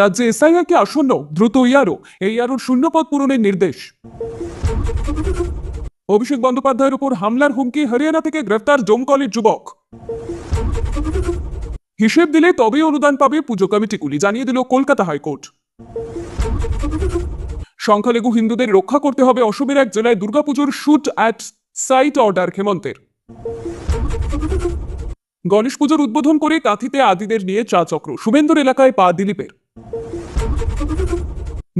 রাজ্যে এসআইআর কে আসন্ন দ্রুত ইয়ারও। এই ইয়ারোর শূন্যপদ পূরণের নির্দেশ। অভিষেক বন্দ্যোপাধ্যায়ের উপর হামলার হুমকি হরিয়ানা থেকে গ্রেফতার ডোমকলের যুবক। হিসেব দিলে তবেই অনুদান পাবে পুজো কমিটিগুলি জানিয়ে দিল কলকাতা হাইকোর্ট। সংখ্যালঘু হিন্দুদের রক্ষা করতে হবে অসমের এক জেলায় দুর্গাপুজোর শুট অ্যাট সাইট অর্ডার, হেমন্তের। গণেশ পুজোর উদ্বোধন করে কাঁথিতে আদিদের নিয়ে চা চক্র। শুভেন্দুর এলাকায় পা দিলীপের।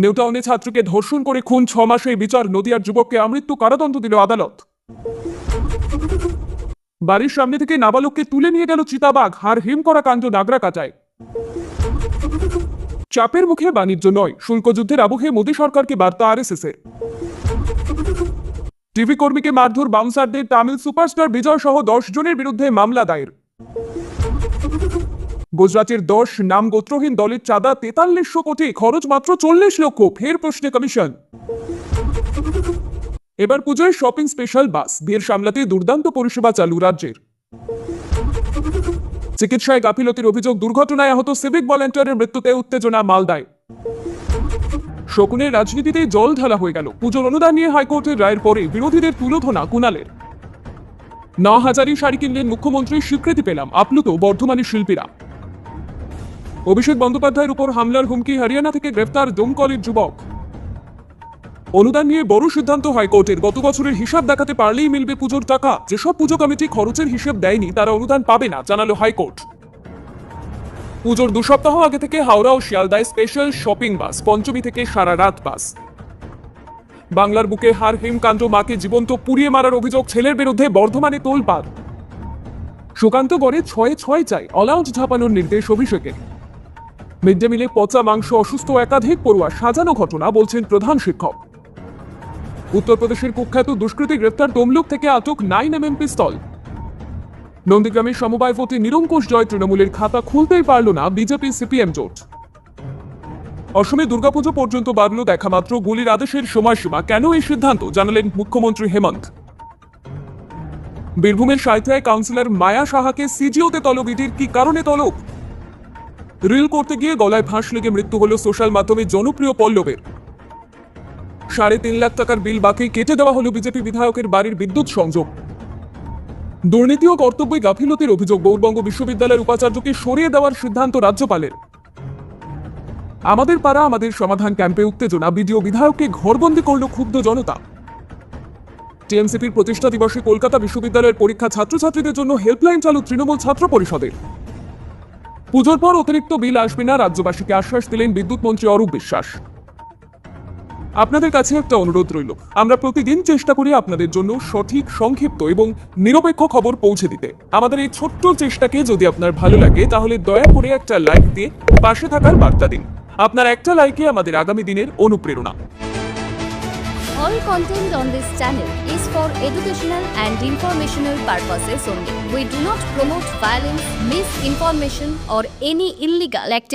নিউটাউনে ছাত্রকে ধর্ষণ করে খুন ছ মাসে বিচার, নদিয়ার যুবককে আমৃত্যু কারাদণ্ড দিল আদালত। বাড়ির সামনে থেকে নাবালককে তুলে নিয়ে গেল চিতাবাঘ হার হিম করা কাণ্ড নাগরা কাটায় চাপের মুখে বাণিজ্য নয়, শুল্ক যুদ্ধের আবহে মোদী সরকারকে বার্তা আরএসএস এর টিভি কর্মীকে মারধর বাউন্সারদের তামিল সুপারস্টার বিজয় সহ দশ জনের বিরুদ্ধে মামলা দায়ের। গুজরাটের দশ নাম গোত্রহীন দলের চাঁদা তেতাল্লিশশো কোটি, খরচ মাত্র চল্লিশ লক্ষ, ফের প্রশ্নে কমিশন। এবার পুজোয় শপিং স্পেশাল বাস, ভিড় সামলাতে দুর্দান্ত পরিষেবা চালু রাজ্যের। চিকিৎসায় গাফিলতির অভিযোগ দুর্ঘটনায় আহত সিভিক ভলেন্টিয়ারের মৃত্যুতে উত্তেজনা মালদায়। শকুনের রাজনীতিতে জল ঢালা হয়ে গেল। পুজোর অনুদান নিয়ে হাইকোর্টের রায়ের পরে বিরোধীদের তুলোধনা কুণালের। ন হাজারি শাড়ি কিনলেন মুখ্যমন্ত্রীর স্বীকৃতি পেলাম। আপ্লুত বর্ধমানের শিল্পীরা। অভিষেক বন্দ্যোপাধ্যায়ের উপর হামলার হুমকি হরিয়ানা থেকে গ্রেফতার ডোমকলের যুবক। অনুদান নিয়ে বড় সিদ্ধান্ত হাইকোর্টের। গত বছরের হিসাব দেখাতে পারলেই মিলবে পুজোর টাকা। যেসব পুজো কমিটি খরচের হিসেব দেয়নি, তারা অনুদান পাবে না, জানালো হাইকোর্ট। পুজোর দু সপ্তাহ আগে থেকে হাওড়া ও শিয়ালদায় স্পেশাল শপিং বাস পঞ্চমী থেকে সারা রাত বাস বাংলার বুকে হার হিমকান্ত মাকে জীবন্ত পুড়িয়ে মারার অভিযোগ, ছেলের বিরুদ্ধে বর্ধমানে তোলপাড়। সুকান্ত গড়ে ছয়ে ছয় চাই অলাউন্স ঝাপানোর নির্দেশ অভিষেকের। মিড ডে মিলে পচা মাংস, অসুস্থ একাধিক পড়ুয়া, সাজানো ঘটনা, বলছেন প্রধান শিক্ষক। উত্তরপ্রদেশের কুখ্যাত দুষ্কৃতী গ্রেফতার তমলুক থেকে আটক নাইন এম এম পিস্তল নন্দীগ্রামের সমবায় ভোটে নিরঙ্কুশ জয় তৃণমূলের খাতা খুলতেই পারল না বিজেপি সিপিএম জোট। অসমে দুর্গাপুজো পর্যন্ত বাড়ল দেখা মাত্র গুলির আদেশের সময়সীমা। কেন এই সিদ্ধান্ত? জানালেন মুখ্যমন্ত্রী হেমন্ত। বীরভূমের সাঁইথিয়ায় কাউন্সিলর মায়া সাহাকে সিজিওতে তলব ইডির কি কারণে তলব? রিল করতে গিয়ে গলায় ফাঁস লেগে মৃত্যু হল সোশ্যাল মাধ্যমে জনপ্রিয় পল্লবের। সাড়ে তিন লাখ টাকার বিল বাকি কেটে দেওয়া হলো বিজেপি বিধায়কের বাড়ির বিদ্যুৎ সংযোগ। দুর্নীতি ও কর্তব্যে গাফিলতির অভিযোগ। গৌরবঙ্গ বিশ্ববিদ্যালয়ের উপাচার্যকে সরিয়ে দেওয়ার সিদ্ধান্ত রাজ্যপালের। আমাদের পাড়া আমাদের সমাধান ক্যাম্পে উত্তেজনা, বিডিও বিধায়ককে ঘরবন্দি করল ক্ষুব্ধ জনতা। টিএমসিপির প্রতিষ্ঠা দিবসে কলকাতা বিশ্ববিদ্যালয়ের পরীক্ষা ছাত্রছাত্রীদের জন্য হেল্পলাইন চালু তৃণমূল ছাত্র পরিষদের। পুজোর পর অতিরিক্ত বিল আসবে না, রাজ্যবাসীকে আশ্বাস দিলেন বিদ্যুৎ মন্ত্রী অরূপ বিশ্বাস। আপনাদের কাছে একটা অনুরোধ রইল আমরা প্রতিদিন চেষ্টা করি আপনাদের জন্য সঠিক সংক্ষিপ্ত এবং নিরপেক্ষ খবর পৌঁছে দিতে আমাদের এই ছোট্ট চেষ্টাকে যদি আপনার ভালো লাগে তাহলে দয়া করে একটা লাইক দিয়ে পাশে থাকার বার্তা দিন আপনার একটা লাইকে আমাদের আগামী দিনের অনুপ্রেরণা All content on this channel is for educational and informational purposes only. We do not promote violence, misinformation, or any illegal activity.